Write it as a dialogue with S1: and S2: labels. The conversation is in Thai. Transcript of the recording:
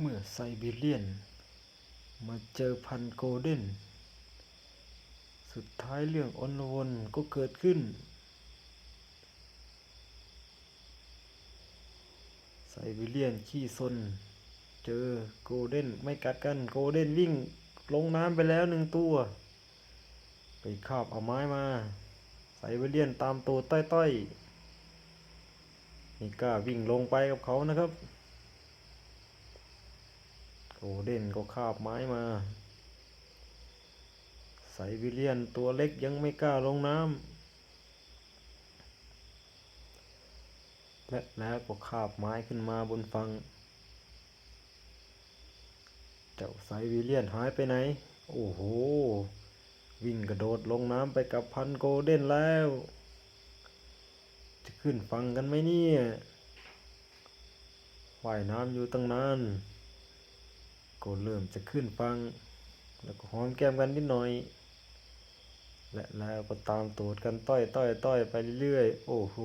S1: เมื่อไซบีเรียน มาเจอพันโกลเด้น สุดท้ายเรื่องอนวนก็เกิดขึ้น ไซบีเรียนขี้ซน เจอโกลเด้นไม่กัดกันโกลเด้นวิ่งลงน้ำไปแล้วหนึ่งตัว ไปคาบเอาไม้มา ไซบีเรียนตามตัวต้อยๆไม่กล้าวิ่งลงไปกับเขานะครับ โกลเด้นก็คาบไม้มา ไซบีเรียนตัวเล็กยังไม่กล้าลงน้ำและแล้วก็คาบไม้ขึ้นมาบนฝั่งเจ้าไซบีเรียนหายไปไหน โอ้โห วิ่งกระโดดลงน้ำไปกับพันโกลเด้นแล้ว จะขึ้นฟังกันไหมเนี่ยว่ายน้ำอยู่ตั้งนาน ก็เริ่มจะขึ้นฟัง แล้วก็หอมแก้มกันนิดหน่อย และแล้วก็ตามตูดกันต้อยต้อยต้อยไปเรื่อยๆ โอ้โห